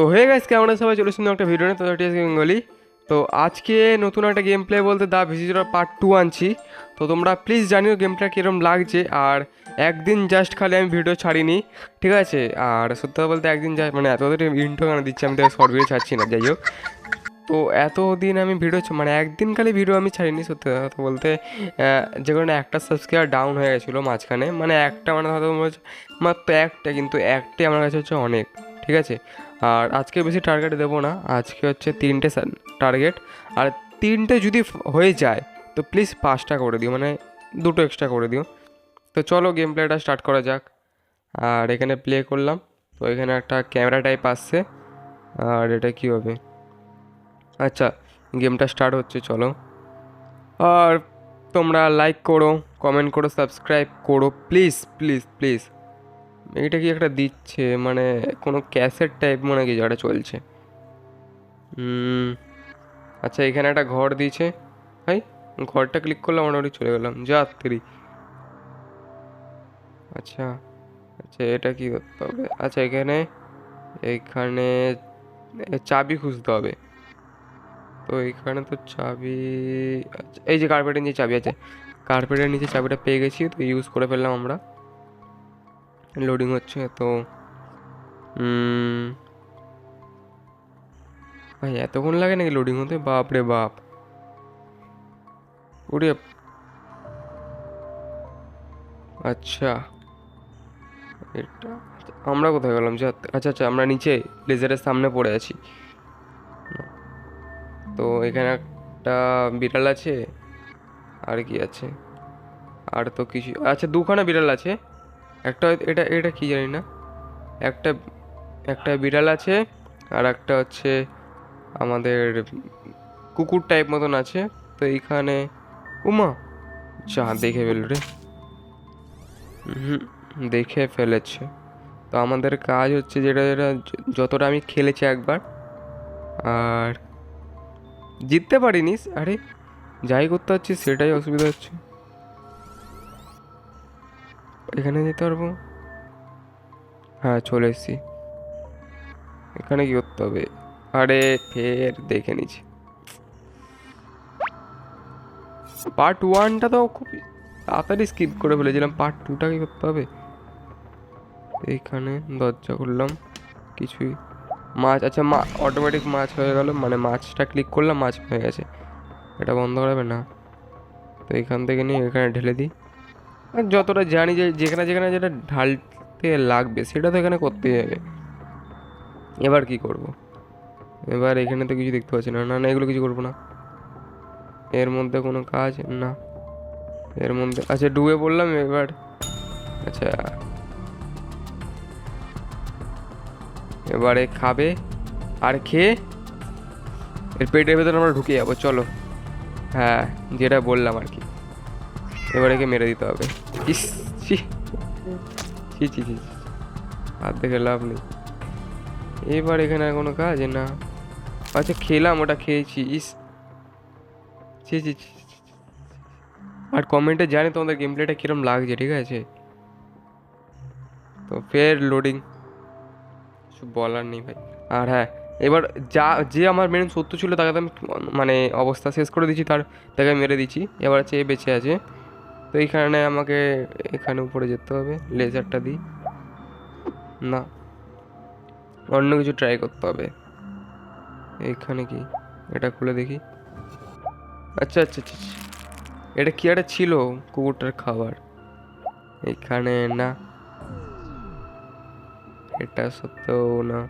তো হয়ে গেছে কেমন সবাই? চলে সুন্দর একটা ভিডিও নিয়ে। তো বেঙ্গলি তো আজকে নতুন একটা গেম প্লে বলতে দা ভিজিটর পার্ট টু আনছি। তো তোমরা প্লিজ জানিও গেমটা কীরকম লাগছে। আর একদিন জাস্ট খালি আমি ভিডিও ছাড়িনি। ঠিক আছে? আর সত্যি কথা বলতে একদিন যা মানে এতদিন ইন্টো কেন দিচ্ছি আমি তো শর্ট ভিডিও ছাড়ছি না, যাই হোক। তো এতদিন আমি ভিডিও মানে একদিন খালি ভিডিও আমি ছাড়িনি সত্যি কথা বলতে। যে কারণে একটা সাবস্ক্রাইবার ডাউন হয়ে গেছিল মাঝখানে। মানে একটা মানে হয়তো মাত্র একটা, কিন্তু একটাই আমার কাছে হচ্ছে অনেক। ঠিক আছে? আর আজকে বেশি টার্গেট দেবো না। আজকে হচ্ছে তিনটে টার্গেট আর তিনটে যদি হয়ে যায়, তো প্লিজ পাঁচটা করে দিও মানে দুটো এক্সট্রা করে দিও। তো চলো গেম প্লেটা স্টার্ট করা যাক। আর এখানে প্লে করলাম। তো এখানে একটা ক্যামেরা টাইপ আসছে। আর এটা কী হবে? আচ্ছা গেমটা স্টার্ট হচ্ছে, চলো। আর তোমরা লাইক করো কমেন্ট করো সাবস্ক্রাইব করো। প্লিজ প্লিজ প্লিজ এটা কি একটা দিচ্ছে? মানে কোনো ক্যাসেট টাইপ মনে কিছু একটা চলছে। আচ্ছা এখানে একটা ঘর দিয়েছে। ভাই, ঘরটা ক্লিক করলাম, মোটামুটি চলে গেলাম। যাত্রী। আচ্ছা আচ্ছা এটা কি করতে হবে? আচ্ছা এখানে এখানে চাবি খুঁজতে হবে। তো এখানে তো চাবি আচ্ছা এই যে কার্পেটের নিচে চাবি আছে। কার্পেটের নিচে চাবিটা পেয়ে গেছি, তো ইউজ করে ফেললাম আমরা। লোডিং হচ্ছে, তো ভাই, এতক্ষণ লাগে নাকি লোডিং হতে? বাপ রে বাপ। ওরে আচ্ছা। এটা, আমরা কোথায় গেলাম? আচ্ছা আচ্ছা আমরা নিচে, লেজারের সামনে পড়ে আছি। তো, এখানে একটা বিড়াল আছে। আর কি আছে? আর তো কিছু আচ্ছা দুখানা বিড়াল আছে। একটা এটা এটা কি জানি না? একটা একটা বিড়াল আছে আর একটা হচ্ছে আমাদের কুকুর টাইপ মতন আছে। তো এইখানে, উমা, যা দেখে ফেল রে। দেখে ফেলেছে। তো আমাদের কাজ হচ্ছে যেটা যেটা, যতটা আমি খেলেছি একবার, আর জিততে পারিনি, আরে, যাই করতে হচ্ছে, সেটাই অসুবিধা হচ্ছে। এখানে যেতে পারব? হ্যাঁ চলে এসেছি। এখানে কি করতে হবে? আরে, ফের দেখে নিচ্ছি। পার্ট ওয়ানটা তো খুব তাড়াতাড়ি স্কিপ করে ফেলেছিলাম। পার্ট টুটা কি করতে হবে? এইখানে দরজা করলাম কিছুই। মাছ আচ্ছা মা অটোমেটিক মাছ হয়ে গেল। মানে মাছটা ক্লিক করলাম, মাছ হয়ে গেছে। এটা বন্ধ করাবে না। তো এখান থেকে নিয়ে এখানে ঢেলে দিই। যতটা জানি যে যেখানে যেখানে যেটা ঢালতে লাগবে, সেটা তো এখানে করতেই হবে। এবার কি করব? এবার এখানে তো কিছু দেখতে পাচ্ছি না। না না, এগুলো কিছু করব না। এর মধ্যে কোনো কাজ? না। এর মধ্যে আচ্ছা ডুবে পড়লাম এবার। আচ্ছা। এবারে খাবে আর খেয়ে এর পেটের ভেতরে আমরা ঢুকে যাব, চলো। হ্যাঁ যেটা বললাম আর কি। এবারে একে মেরে দিতে হবে। ইস, ছি। ছি। হাত দেখে লাভ নেই। এবার এখানে আর কোনো কাজ না। আচ্ছা খেলাম, ওটা খেয়েছি। ইস। ছি ছি ছি। আর কমেন্টে জানি তোমাদের গেম প্লেটা কিরম লাগছে, ঠিক আছে? তো ফের লোডিং কিছু বলার নেই ভাই। আর হ্যাঁ এবার যা, যে আমার মেন সত্য ছিল, তাকে তো আমি মানে অবস্থা শেষ করে দিচ্ছি তার, তাকে মেরে দিচ্ছি এবার হচ্ছে এ বেঁচে আছে। তো এইখানে আমাকে এখানে উপরে যেতে হবে লেজারটা দিই। না, অন্য কিছু ট্রাই করতে হবে। এইখানে কি? এটা খুলে দেখি। আচ্ছা আচ্ছা আচ্ছা আচ্ছা। এটা কি একটা ছিল, কুকুরটার খাবার? এখানে না। এটা সত্ত্বেও না।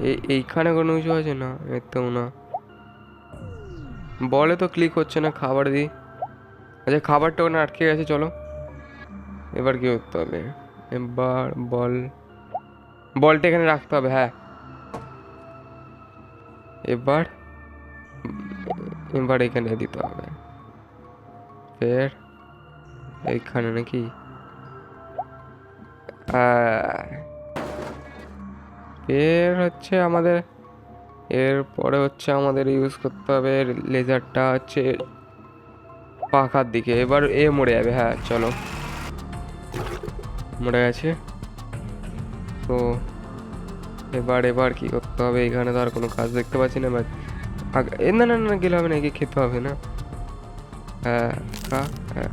এই এইখানে কোনো কিছু আছে? না, এতেও না। বলে তো ক্লিক হচ্ছে না, খাবার দিই। আচ্ছা খাবারটা ওখানে আটকে গেছে, চলো। এবার কি করতে হবে? এবার বল, বলটা এখানে রাখতে হবে হ্যাঁ। এবার এবার এখানে দিতে হবে। ফের, এইখানে নাকি? ফের হচ্ছে আমাদের, এরপরে হচ্ছে আমাদের ইউজ করতে হবে লেজারটা হচ্ছে পাখার দিকে এবার এ মরে যাবে হ্যাঁ চলো। মরে গেছে। তো এবার এবার কি করতে হবে? এখানে তো আর কোনো কাজ দেখতে পাচ্ছি না এবার না না না গেলে হবে না একে খেতে হবে না। হ্যাঁ হ্যাঁ।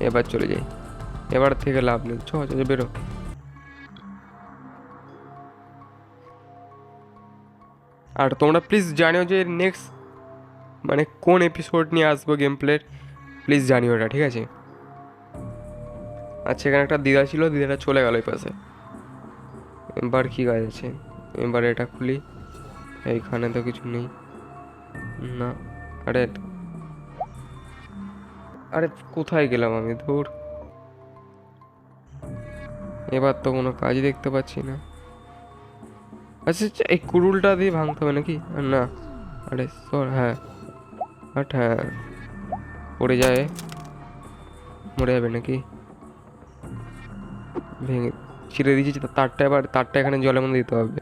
এবার চলে যাই। এবার থেকে লাভ নেই। চ চ, চ, বেরো আর তোমরা প্লিজ জানিও যে নেক্সট মানে কোন এপিসোড নিয়ে আসব গেম প্লের প্লিজ জানিও এটা, ঠিক আছে? আচ্ছা এখানে একটা দিদা ছিল, দিদাটা চলে গেল এই পাশে। এবার কী কাজ আছে? এবার এটা খুলি। এইখানে তো কিছু নেই। না, আরে আরে কোথায় গেলাম আমি? ধুর। এবার তো কোনো কাজই দেখতে পাচ্ছি না। আচ্ছা আচ্ছা এই কুড়ুলটা দিয়ে ভাঙতে হবে নাকি? না। আরে, সর হ্যাঁ। বাট হ্যাঁ। পড়ে যায়। মরে যাবে নাকি? ভেঙে ছিঁড়ে দিয়েছি তারটা এবার, তারটা এখানে জলের মধ্যে দিতে হবে।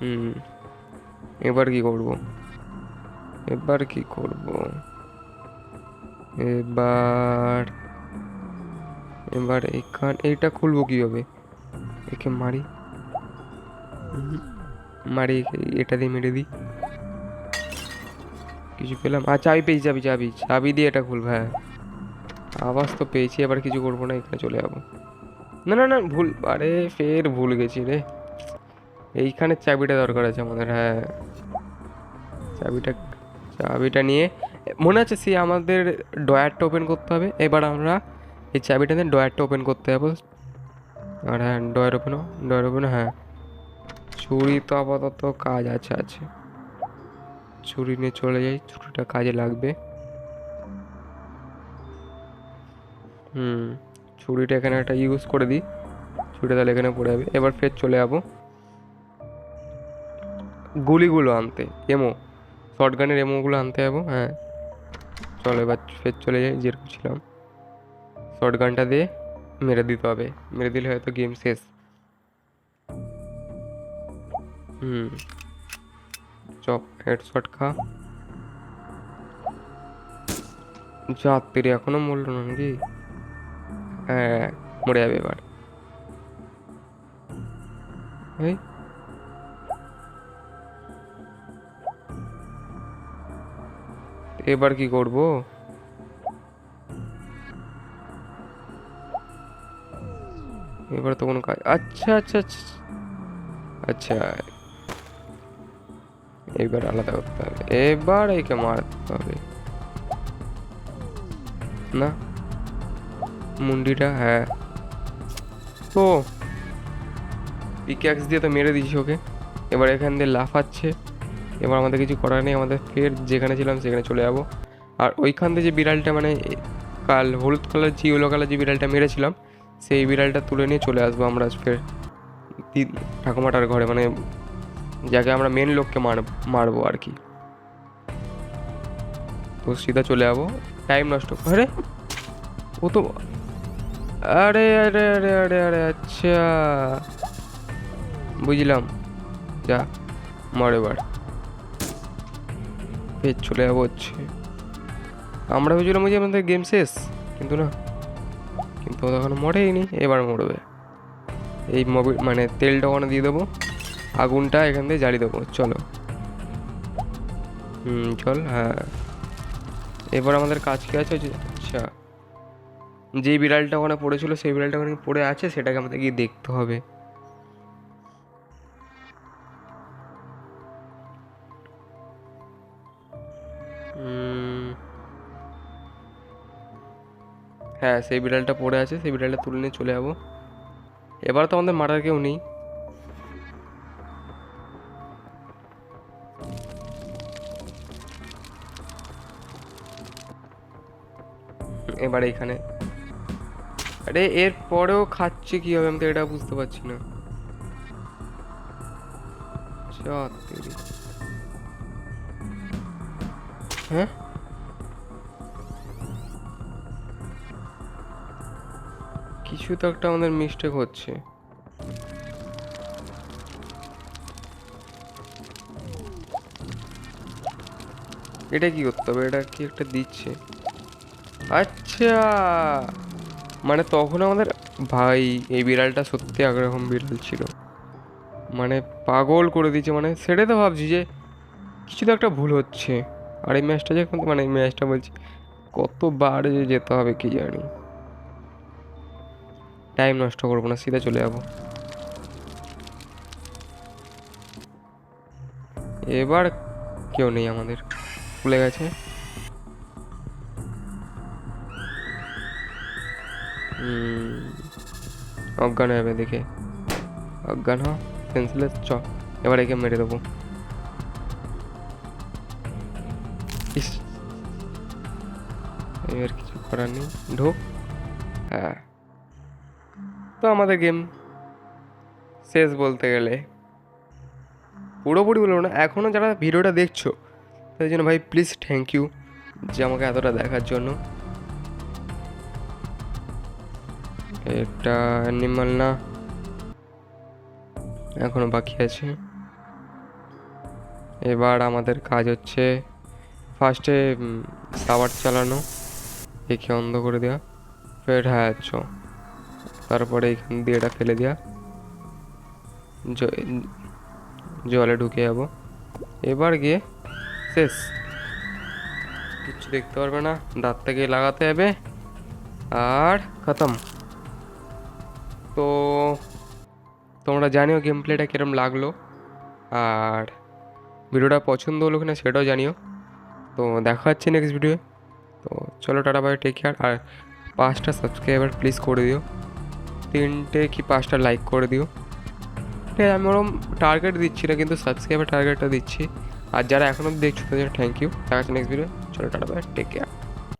হুম, এবার কি করব? এবার কি করব? এবার এবার এখান এইটা খুলবো কীভাবে? একে মারি। মারি এটা দিয়ে মেরে দিই। কিছু পেলাম। আর চাবি পেয়েছি, চাবি চাবি চাবি দিয়ে এটা খুলবো হ্যাঁ। আওয়াজ তো পেয়েছি, এবার কিছু করব না, এখানে চলে যাব। না না না, ভুল, আরে ফের ভুল গেছি রে। এইখানে চাবিটা দরকার আছে আমাদের হ্যাঁ। চাবিটা চাবিটা নিয়ে, মনে আছে সে আমাদের ডয়ারটা ওপেন করতে হবে? এবার আমরা এই চাবিটা দিয়ে ডয়ারটা ওপেন করতে যাব। আর হ্যাঁ ডয়ার ওপেন ডয়ার ওপেন হ্যাঁ। চুরি তো আপাতত কাজ আছে আছে। ছুরি নিয়ে চলে যাই, ছুরিটা কাজে লাগবে। হুম, ছুরিটা এখানে একটা ইউজ করে দিই। ছুরিটা তাহলে এখানে পড়ে যাবে। এবার ফের চলে যাব। গুলিগুলো আনতে এমো শর্ট গানের এমোগুলো আনতে যাব হ্যাঁ। চলো এবার ফের চলে যাই, যেরকম ছিলাম। শর্ট গানটা দিয়ে মেরে দিতে হবে। মেরে দিলে হয়তো গেম শেষ। হুম। হেডশট খা। যাত্রী এখনও মরলো না নাকি? হ্যাঁ মরে যাবে এবার। এই। এবার কি করব? এবার তো কোনো কাজ আচ্ছা আচ্ছা আচ্ছা। আচ্ছা। এবার আলাদা করতে হবে। এবার একে মারতে হবে। না? মুন্ডিটা? হ্যাঁ। ও। পিক্যাক্স দিয়ে তো মেরে দিয়েছি ওকে। এবার এখান দিয়ে লাফাচ্ছে। এবার আমাদের কিছু করার নেই। আমাদের ফের যেখানে ছিলাম সেখানে চলে যাব। আর ওইখান থেকে যে বিড়ালটা মানে কাল হলুদ কালার যে ইয়েলো কালার যে বিড়ালটা মেরেছিলাম, সেই বিড়ালটা তুলে নিয়ে চলে আসব আমরা ফের। ঠাকুমাটার ঘরে মানে যাকে আমরা মেন লোককে মার, মারবো আর কি। তো সিধা চলে যাব। টাইম নষ্ট আরে, ও তো আরে আরে আরে আরে আরে আচ্ছা। বুঝলাম। যা, মর এবার। ফের চলে যাব হচ্ছে। আমরা ভেবেছিলাম যে আমাদের গেম শেষ, কিন্তু না। কিন্তু ও মরেই নি, এবার মরবে। এই মোবিল মানে তেলটা ওখানে দিয়ে দেবো। আগুনটা এখান থেকে জ্বালিয়ে দেবো। চলো। হুম, চল হ্যাঁ। এবার আমাদের কাজ কি আছে? আচ্ছা। যে বিড়ালটা ওখানে পড়েছিল, সেই বিড়ালটা ওখানে পড়ে আছে, সেটাকে আমাদের গিয়ে দেখতে হবে। হ্যাঁ সেই বিড়ালটা পড়ে আছে, সেই বিড়ালটা তুলে নিয়ে চলে যাব। এবার তো আমাদের মারার কেউ নেই। এবার এখানে। আরে, এর পরেও খাচ্ছে কি হবে আমি তো এটা বুঝতে পারছি না। হ্যাঁ? কিছু তো একটা আমাদের মিস্টেক হচ্ছে। এটা কি করতে হবে? এটা কি একটা দিচ্ছে? আচ্ছা। মানে তখন আমাদের ভাই এই বিড়ালটা সত্যি একরকম বিড়াল ছিল। মানে পাগল করে দিয়েছে। মানে সেটাই তো ভাবছি যে কিছু তো একটা ভুল হচ্ছে। আর এই ম্যাচটা যখন মানে এই ম্যাচটা বলছি, কতবার যে যেতে হবে কি জানি। টাইম নষ্ট করব না, সিধা চলে যাব। এবার কেউ নেই আমাদের। খুলে গেছে? অজ্ঞান হয়ে যাবে, দেখে। অজ্ঞান হ সেন্সলেস চ। এবার একে মেরে দেবো। ইস। এবার কিছু করার নেই। ঢোক হ্যাঁ। তো আমাদের গেম শেষ বলতে গেলে পুরোপুরি বলব না এখনও যারা ভিডিওটা দেখছ তাই জন্য ভাই প্লিজ থ্যাংক ইউ যে আমাকে এতটা দেখার জন্য। এটা অ্যানিমাল না। এখনও বাকি আছে। এবার আমাদের কাজ হচ্ছে ফার্স্টে সাবার চালানো। একে অন্ধ করে দেওয়া ফের হ্যাঁ চ। তারপরে এখান দিয়ে এটা ফেলে দেওয়া জলে ঢুকে যাব। এবার গিয়ে শেষ। কিচ্ছু দেখতে পারবে না। দাঁতটা গিয়ে লাগাতে হবে। আর খতম। তো তোমরা জানিও গেম প্লেটা কীরকম লাগল। আর ভিডিওটা পছন্দ হলো কিনা সেটাও জানিও। তো দেখা হচ্ছে নেক্সট ভিডিও তো চলো টাটা বাই টেক কেয়ার আর পাঁচটা সাবস্ক্রাইবার প্লিজ করে দিও। তিনটে কি পাঁচটা লাইক করে দিও। ঠিক আমি ওরকম টার্গেট দিচ্ছি না, কিন্তু সাবস্ক্রাইবার টার্গেটটা দিচ্ছি। আর যারা এখনও দেখছ তাদের থ্যাংক ইউ দেখা হচ্ছে নেক্সট ভিডিও চলো টাটা বাই টেক কেয়ার